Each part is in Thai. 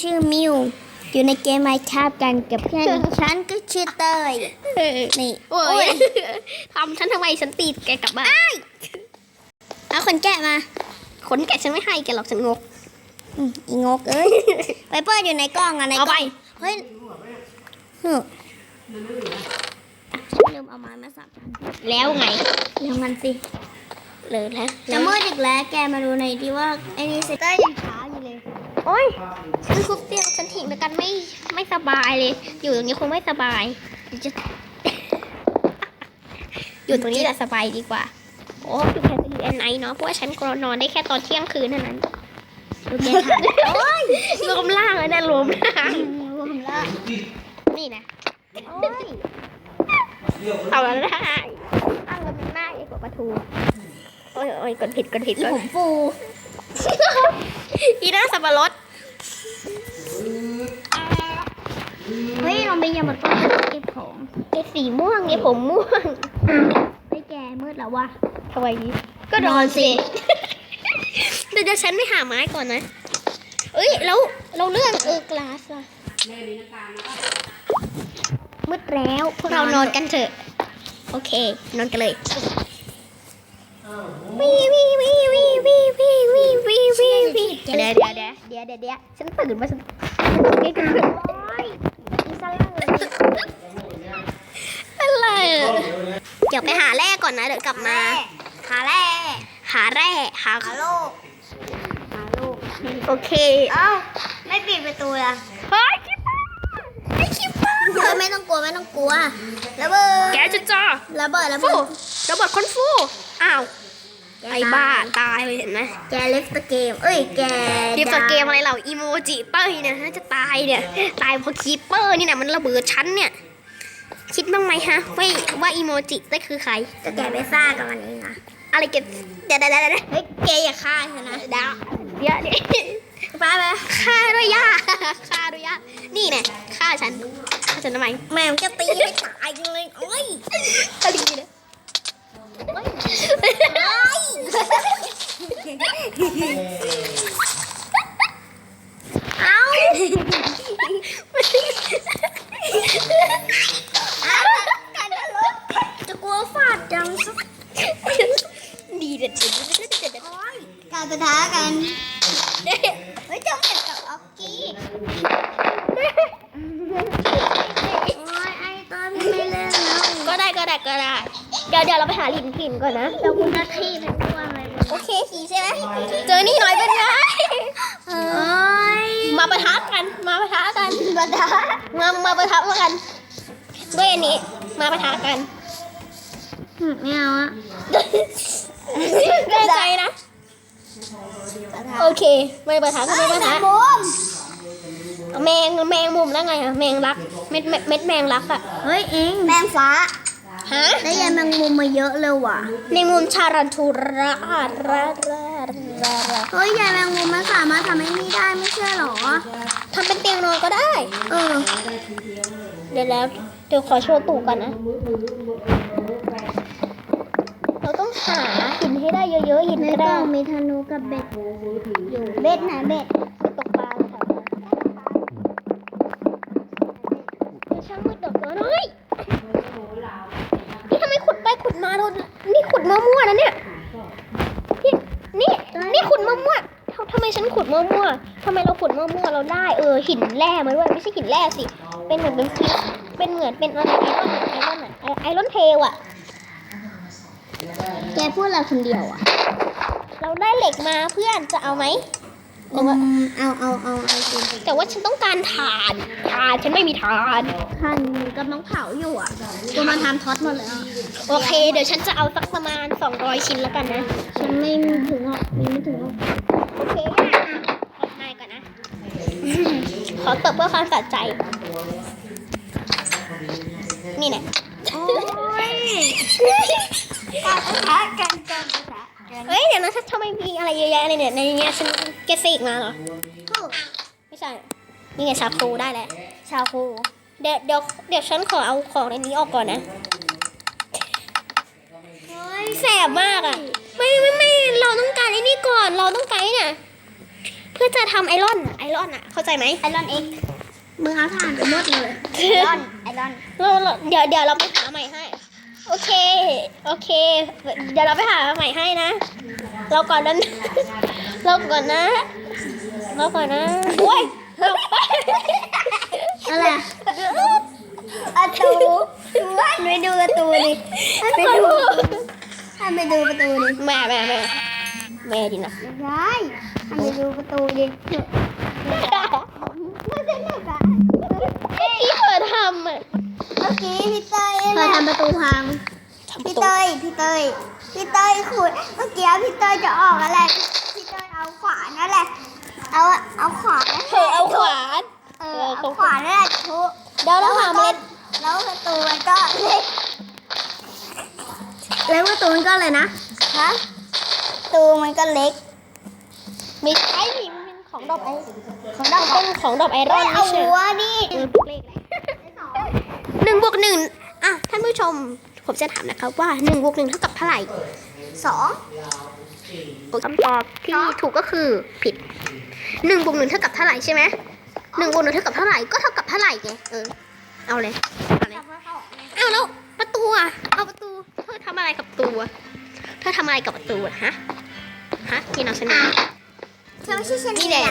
ชื่อมิวอยู่ในเกมไมค์ครับกันกับเพื่อน ฉันก็ชื่อเตยนี่โอ้ยทำฉันทำไมฉันตีแกกลับบ้านเอาคนแกะมาขนแกะฉันไม่ให้แกหรอกฉันงกอืมอีงกเอ้ยไปเปิดอยู่ในกล้องอะในกเอาล้ไปองเฮ้ยหึฉันลืมเอาไม้มาสับกันแล้วไงเดี๋ยวมันสิเลยแล้วจะมืดอีกแล้วแกมาดูในอยที่ว่าไอ้นี่เซตเตอร์ยังเช้าอยู่เลย โอ้ยฉันคุกเตียงฉันทิ้งแล้วกันไม่ไม่สบายเลย อยู่ตรงนี้คงไม่สบายเดี๋ยวจะอยู่ตรงนี้แหละสบายดีกว่า โอ้คือแค่ดีแอนไนเนาะเพราะว่าฉันก็นอนได้แค่ตอนเที่ยงคืนเท่านั้นดูแกทำโอ้ยรวมล่างเลยนะรวมล่างรวมละนี่นะโอ้ยเอาแล้วได้อ้าวมันหน้าใหญ่กว่าปลาทูโอ้ยโอ้ยกดผิดกดผิดอีกดผมฟู อีหน้าสับปะรดเฮ้ยลองไปยามาต้นเก็บของไอ้สีม่วงไอ้ผมม่วงไปแกมืดแล้ววะทำไมดีก็นอนสิเดี๋ยวเดี๋ยวฉันไปหาไม้ก่อนนะเอ้ยแล้วเราเลื่อนเออกลาสอะมืดแล้วพวกเรานอนกันเถอะ โอเค นอนกันเลยวีวีวีวีวีวี วีวีวีวีเดี๋ยวเดี๋ยวเดี๋ยวเดี๋ยวเดี๋ยวฉันตื่นมาฉันฉันตื่นโอ้ยอีสลังอะไรเดี๋ยวไปหาแร่ก่อนนะเดี๋ยวกลับมา หาแร่หาแร่หาโลกหาโลกโอเคเอ้าไม่ปิดประตูละเฮ้ยคิปไอ้คิปเปอร์ไม่ต้องกลัวไม่ต้องกลัวระเบิดแกจะจ้าระเบิดระเบิดระเบิดคนฟูอ้าว ไอ้บ้าตายเลยเห็นไหมแกเล็กตะเกม เอ้ยแกคลิปสเกมอะไรเหล่าอีโมจิเต้ยเนี่ยน่าจะตายเนี่ย ตายเพราะคีปเปอร์นี่นะมันระเบิดชั้นเนี่ย คิดบ้างไหมฮะว่าว่าอีโมจิเต้ยคือใครจะแกไปซ่ากับมันเองนะอะไรเก็บเดี๋ยวเดี๋ยวเดี๋ยวเดี๋ยวเฮ้ยแกอย่าฆ่าฉันนะเดี๋ยวเดี๋ยวเดี๋ยวไปไปฆ่าด้วยยาฆ่าด้วยยานี่แน่ฆ่าฉันฆ่าฉันทำไมแม่งจะตีให้ตายจังเลยโอ้ยเอาดีๆเลยเอ้า เอาาไปหาลินพินก่อนนะเราคุณหน้าที่เป็นตัวอะไรโอเคขี่ใช่ไหมเจอนี่หน่อยเป็นไงเอ้ยมาปะทะกัน มาปะทะกันบัดดามามาปะทะกันด้วยอันนี้มาปะทะกันไม่เอาอะแน่ใจนะ โอเค ไม่ปะทะก็ไม่ปะทะบูมแมงแมงมุมแล้วไงอะแมงรัก เม็ดเม็ดเม็ดแมงรักอะเฮ้ยเองแมงฟ้า ฮะได้ยันแมงมุมมาเยอะเลยว่ะในมุมชารันทูระระระระระเฮ้ยยายแมงมุมมันสามารถทำให้นี่ได้ไม่ใช่เหรอทำเป็นเตียงนอนก็ได้ เออ เดี๋ยวแล้วเดี๋ยวขอโชว์ตู่ก่อนนะ เราต้องหาหินให้ได้เยอะๆหินในกระกล่ด้าองงมีธนูกับเบ็ดอยู่เบ็ดไหนเบ็ดไปตกปลาเลยค่ะเดี๋ยวช่างมืดดอกเกินเฮ้ยนี่ทำไมขุดไปขุด มาเรานี่ขุดมั่วๆนะเนี่ย นี่นี่นี่ขุดมั่วๆทำทำไมฉันขุดมั่วๆทำไมเราขุดมั่วๆเราได้เออหินแร่มาด้วยไม่ใช่หินแร่สิ เป็นเหมือนเป็นฟิเป็นเหมือนเป็นอะไรไอรอนไอรอนอะไอไอรอนเทลอะแกพูดอะไรคนเดียวอะเราได้เหล็กมาเพื่อนจะเอาไหม หรือว่าเอาเอาเอาเอาจริงแต่ว่าฉันต้องการถ่านถ่านฉันไม่มีถ่านท่านกำลังเผาอยู่อะกูมาทำท็อตหมดแล้วโอเค เดี๋ยวฉันจะเอาสักประมาณ 200 ชิ้นแล้วกันนะ ฉันไม่ถึงหรอกมีไม่ถึงหรอกโอเคอะกดนายก่อนนะ ขอตบเพื่อความสะใจ นี่แหละ โอ้ยการปะทะกันการปะทะกัน เฮ้ยเดี๋ยวนะทำไมมีอะไรเยอะแยะเลยเนี่ยในนี้ฉันเกสอีกมาเหรอถูกไม่ใช่นี่ไงชาโคได้แล้วชาวคูเดี๋ยวเดี๋ยวเดี๋ยวฉันขอเอาของในนี้ออกก่อนนะเฮ้ยแสบมากอะไม่ไม่ไม่เราต้องการไอ้นี่ก่อนเราต้องการไอ้น่ะเพื่อจะทำไอรอนไอรอนอะเข้าใจไหมไอรอนเอ็กมึงเอาถ่านไปหมดเลยไอรอนไอรอนเราเราเดี๋ยวเดี๋ยวเราไปหาใหม่ให้ โอเค โอเค เดี๋ยวเราไปหาใหม่ให้นะ เราก่อนนั้นเราก่อนนะ เราก่อนนะโอ้ยอะไรอะประตูไปดูประตูดิไปดูไปดูประตูดิแม่แม่แม่แม่ดินะยายไปดูประตูดิไม่สนุกอะที่เธอทำอะ เมื่อกี้พี่เต้ยเธอทำประตูพังพี่เต้ยพี่เต้ยพี่เต้ยขุดเมื่อกี้พี่เต้ยจะออกอะไรพี่เต้ยเอาขวานนั่นแหละเอาเอาขวานเธอเอาขวานเออเอาขวานนั่นแหละทุบเดี๋ยวเราหาเมล็ดแล้วประตูมันก็เล็กแล้วประตูมันก็เลยนะฮะประตูมันก็เล็กไม่ใช่นี่มันเป็นของดอกไอของดอกเป็นของดอกไอรอนเอาไม่ใช่หัวดิเออเลขอะไร หนึ่งบวกหนึ่งอะท่านผู้ชมผมจะถามนะครับว่าหนึ่งบวกหนึ่งเท่ากับเท่าไหร่สองคำตอบที่ถูกก็คือผิดหนึ่งบวกหนึ่งเท่ากับเท่าไหร่ใช่ไหมหนึ่งบวกหนึ่งเท่ากับเท่าไหร่ก็เท่ากับเท่าไหร่ไงเออเอาเลยเอาเลยเอาแล้วประตูอะเอาประตูเธอทำอะไรกับประตูอะเธอทำอะไรกับประตูอะฮะฮะพี่น้องชนะเธอไม่ใช่ฉันนี่แหละ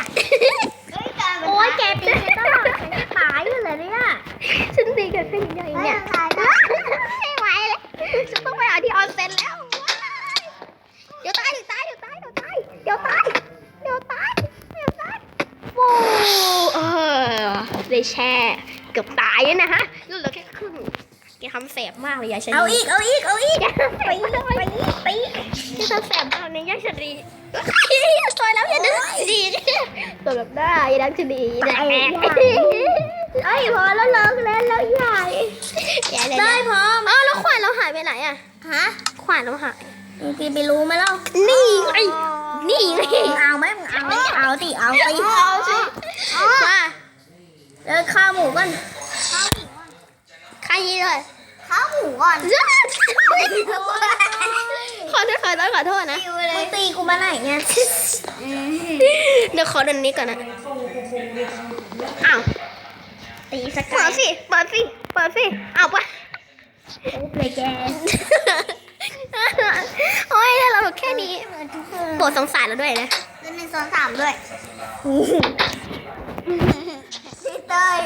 แช่ เกือบตายแล้วนะฮะเหลือแค่ครึ่งแกทำแสบมากเลยยายชนีเอาอีก เอาอีก เอาอีก ไปเลยไปไปแกทำแสบมากเลยยายชนีซอยแล้วอย่าดึงดีตัวแบบได้ยายดังชนีแดกเอ้ยพอแล้วเลิกแล้วแล้วใหญ่ได้พร้อมอ้าวแล้วขวานเราหายไปไหนอะฮะขวานเราหายพี่ไปรู้ไหมเล่านี่ไงนี่ไงมึงเอาไหมมึงเอาไหมเอาสิเอาไปเอาสิมา เดินข้าวหมูก่อนใครเลยข้าวหมูก่อนขอโทษขอโทษขอโทษนะมึงตีกูมาไหนเนี่ยเดี๋ยวขอเดินนี้ก่อนนะอ้าวตีสเปิกายดสิเปิดสิเปิดสิเอาปะเลยแกโอ้ยเราแค่นี้โปรดสงสารเราด้วยนะเล่นเป็นโซนสามด้วยพี่ เตย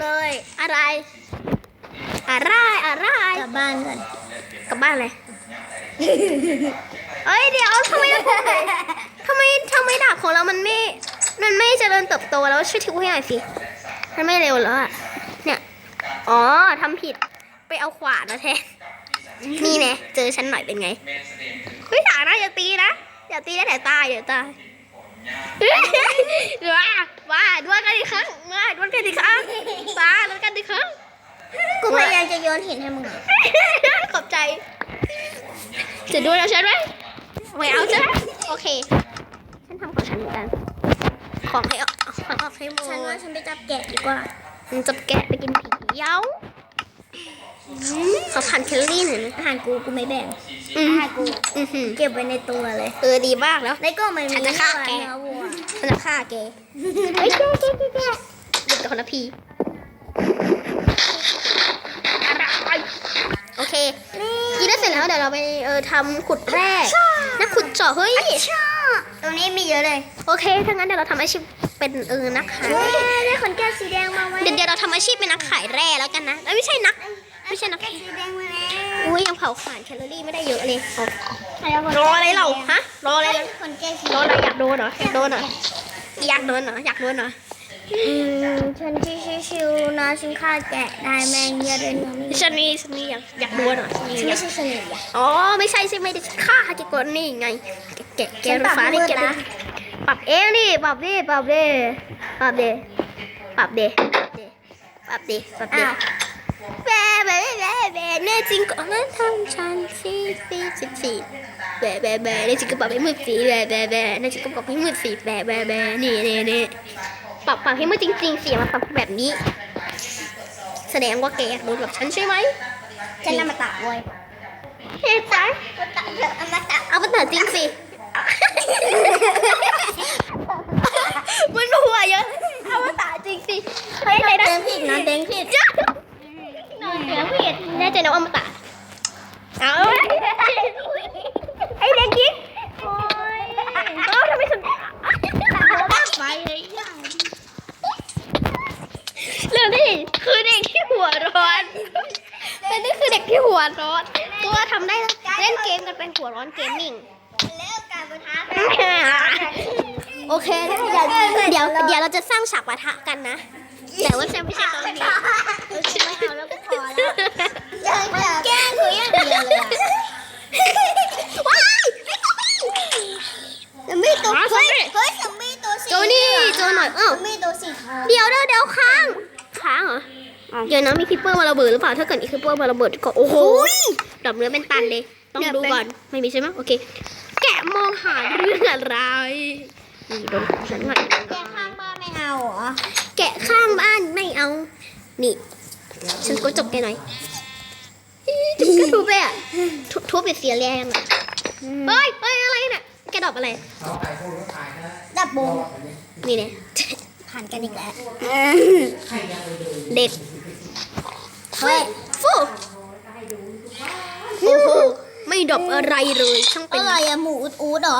เลยอะไร อะไรอะไรกลับบ้านก่อนกลับบ้านเลยเอ้ยเดี๋ยวทำไมทำไมทำไมดาบของเรามันไม่ มันไม่เจริญเติบโตแล้วช่วยทิ้งไว้หน่อยสิมันไม่เร็วแล้วอะเนี่ยอ๋อทำผิดไปเอาขวานมาแทนนี่แน่เจอฉันหน่อยเป็นไงเฮ้ยถานะอย่าตีนะอย่าตีนะเดี๋ยวตายเดี๋ยวตาย ว้าว้าดวลกันอีกครั้งมาดวลกันอีกครั้งว้าดวลกันอีกครั้งกูพยายามจะโยนหินให้มึงอะขอบใจ จะดูแล้วใช่ไหมไม่เอาใช่ไหมโอเค ฉันทำของฉันเหมือนกัน ของให้ออกของออกให้หมดฉันว่าฉันไปจับแกะดีกว่ามันจะแกะไปกินผีเย้าเขาทานแคลอรี่หน่อยนะอาหารกูกูไม่แบ่งอืมอาหารกูอือหือเก็บไว้ในตัวเลยเออดีมากแล้ว ในก็มันมีฉันจะฆ่าแก เนื้อวัวฉันจะฆ่าแกเฮ้ยแกแกแกแกหยุดก่อนนะพี่อะไรโอเคกินได้เสร็จแล้วเดี๋ยวเราไปเออทำขุดแร่นักขุดเจาะเฮ้ยตรงนี้มีเยอะเลยโอเค ถ้างั้นเดี๋ยวเราทำอาชีพเป็นเออนักขาย ได้ขนแก้วสีแดงมาไหมเดี๋ยวเดี๋ยวเราทำอาชีพเป็นนักขายแร่แล้วกันนะเอ้ยไม่ใช่นัก ไม่ใช่นักแก้วสีแดงมาแล้วอุ้ยยังเผาผ่านแคลอรี่ไม่ได้เยอะเลยใครเอาขนรออะไรเราฮะรออะไรได้เราขนแก้วสีรออะไรอยากโดนเหรออยากโดนเหรออยากโดนเหรออยากโดนเหรออืมฉันที่ชิวๆนะฉันฆ่าแกะได้แมงเยอะเลยนะฉันนี่ฉันนี่อยากอยากโดนเหรอฉันนี่ฉันอไม่ยากใช่สนิทอะอ๋อไม่ใช่ใช่ไหมได้ฆ่าแกกดนี่ไง แกะแกะรถฟ้าได้แกะดูปรับเองดิปรับดิปรับดิปรับดิปรับดิปรับดิปรับดิอ้าวแบแบ แบแน่จริงก็มาทำฉันสี่สี่สิบสี่แบแบแบแน่จริงก็ปรับให้มืดสีแบแบแบแน่จริงก็ปรับให้มืดสีแบแบแบนี่นี่นี่ปรับปรับให้มืดจริงๆเสียมาปรับแบบนี้ แสดงว่าแกอยากโดนแบบฉันใช่ไหมฉันนำมาตะเว้ยเฮ้ยจ้ามาตะเอะเอามาตะเอาปัญหาจริงสิ มันหัวเยอะอวตารจริงสิเฮ้ยไหนนะ เต็งผิดนะเต็งผิด นอนเสียผิดแน่ใจนะว่าอมตะเอาไอ้เด็กกิ๊กโอ้ยเอ้าทำไมฉัน ไปเลย เรื่องที่คือเด็กที่หัวร้อนแต่นี่คือเด็ก ที่หัวร้อนตัวทำได้เล่นเกมกันเป็นหัวร้อนเกมมิ่งเลิกการประทะโอเคเดี๋ยวเดี๋ยวเดี๋ยวเราจะสร้างฉากปะทะกันนะ แต่ว่าจะไม่ใช่ตอนนี้เราคิดไม่เอาแล้วก็พอแล้วยังจะแกล้งคืออย่างเดียวเลยอะว้ายซอมบี้ตัวเฮ้ยเฮ้ยซอมบี้ตัวสีโจนี่โจหน่อยเอ้าซอมบี้ตัวสีทองเดี๋ยวเดี๋ยวเดี๋ยวค้างค้างเหรอ เดี๋ยวนะมีคิปเปอร์มาระเบิดหรือเปล่าถ้าเกิดมีคิปเปอร์มาระเบิดก็โอ้โหดับเนื้อเป็นตันเลย ต้องดูก่อนไม่มีใช่ไหมโอเค แกะมองหาเรื่องอะไรนี่โดนฉันก่อนแกข้างบ้านไม่เอาเหรอแกะข้างบ้านไม่เอา นี่ ฉันก็จบแกหน่อยจุบก็ทุบเลยอะทุบทุบเป็นเสียแรงอะเฮ้ยเฮ้ยอะไรเนี่ยแกดอกอะไรดับโบนี่เนี่ย ผ่านกันอีกแล้ว เด็กเฮ้ยฟูโอ้โหไม่ดรอปอะไรเลยช่างเป็นอะไรอะหมูอุดอูดเหรอ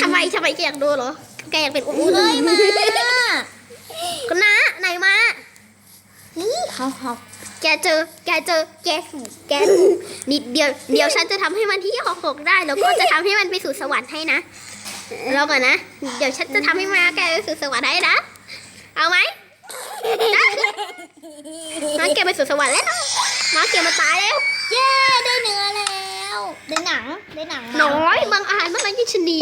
ทำไมทำไมแกอยากดูเหรอแกอยากเป็นอุ้มเฮ้ยมาก็นะไหนมานี่เขาเขาแกเจอ แกเจอ แกถูกแกถูกนิดเดียว เดี๋ยวฉันจะทำให้มันที่หกหกได้ แล้วก็จะทำให้มันไปสู่สวรรค์ให้นะรอก่อนนะ เดี๋ยวฉันจะทำให้มาแกไปสู่สวรรค์ให้นะ เอาไหมได้มาแกไปสู่สวรรค์แล้วมาแกมาตายแล้ว เย้ ได้เนื้อแล้ว ได้หนัง ได้หนังมาน้อยบางอาหมันมันยิ่งชนี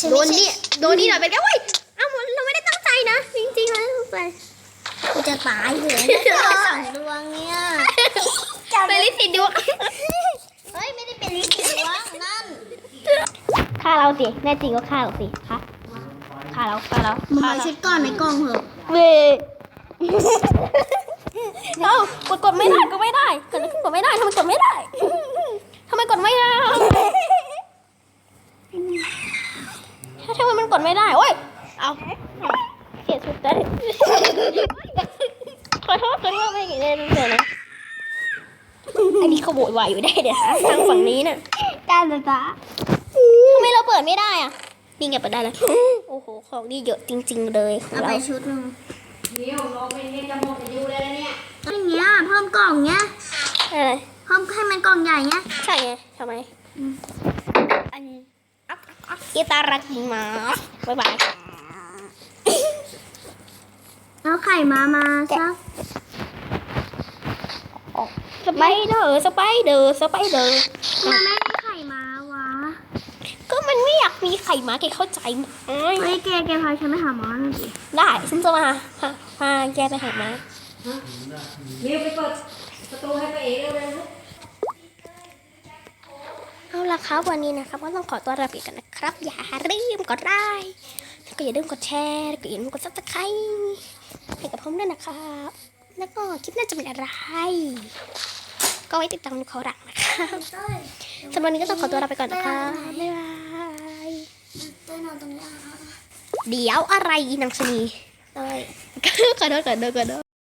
ฉัโดไม่นใช่นี่โดนนี่หน่อยเป็นไงเว้ยเอ้าเราไม่ได้ตั้งใจนะ จริงๆแล้วไปกูจะตายเหรอสองดวงเนี่ยไปลิสิดวงเฮ้ย ไม่ได้เป็นลิขิตดวงนั่น ฆ่าเราสิ แน่จริงก็ฆ่าเราสิค่ะ ฆ่าเราฆ่าเรามึงฆ่ามาเราชุดก่อนในกล่องเหอะเวเอ้ากดกดไม่ได้ก็ไม่ได้กดกดไม่ได้ทำไมกดไม่ได้ทำไมกดไม่ได้ทำไมมันกดไม่ได้โอ้ยเอาเสียสุดเลยขอโทษขอโทษไม่กี่เล่นเลยนะอันนี้เขาโวยวายอยู่ได้เดี๋ยวทางฝั่งนี้น่ะการไฟฟ้าทำไมเราเปิดไม่ได้อะนี่ไงเปิดได้แล้ว โอ้โหของนี่เยอะจริง ๆ เลยของเอาเราไปชุดหนึงเดี๋ยวลงไปเนี่ยจะหมดอายุเลยนะเนี่ยอย่างเงี้ยเพิ่มกล่องเงี้ยอะไรเพิ่มให้มันกล่องใหญ่เงี้ยใช่ไงทำไมอันอัพอัพกีตาร์รักยิงมาบ๊ายบาย แล้วไข่มามาซักสไปเดอร์สไปเดอร์สไปเดอร์ทำไมไม่ให้ไข่มาวะก็มันไม่ อยากมีไข่มาแกเข้าใจไหมเฮ้ยแกแกพาฉันไปหาหมอหน่อยดิได้ฉันจะมาพาพาแกไปหามาเร็วไปเปิดประตูให้ตัวเองเร็วๆลูกเอาละครับวันนี้นะครับก็ต้องขอตัวลาไปกันนะครับ อย่าลืมกดไลค์แล้วก็อย่าลืมกดแชร์แล้วก็อย่าลืมกดซับสไครต์ให้กับผมด้วยนะครับ แล้วก็คลิปหน่าจะเป็นอะไร ก็ไว้ติดตามดูเขาหลังนะครับสำหรับวันนี้ก็ต้องขอตัวลาไปก่อนนะครับบ๊ายบาย เต้น เอาตรงนี้เดี๋ยวอะไรอีนางชะนีเต้ยขอโทษขอโทษขอโทษ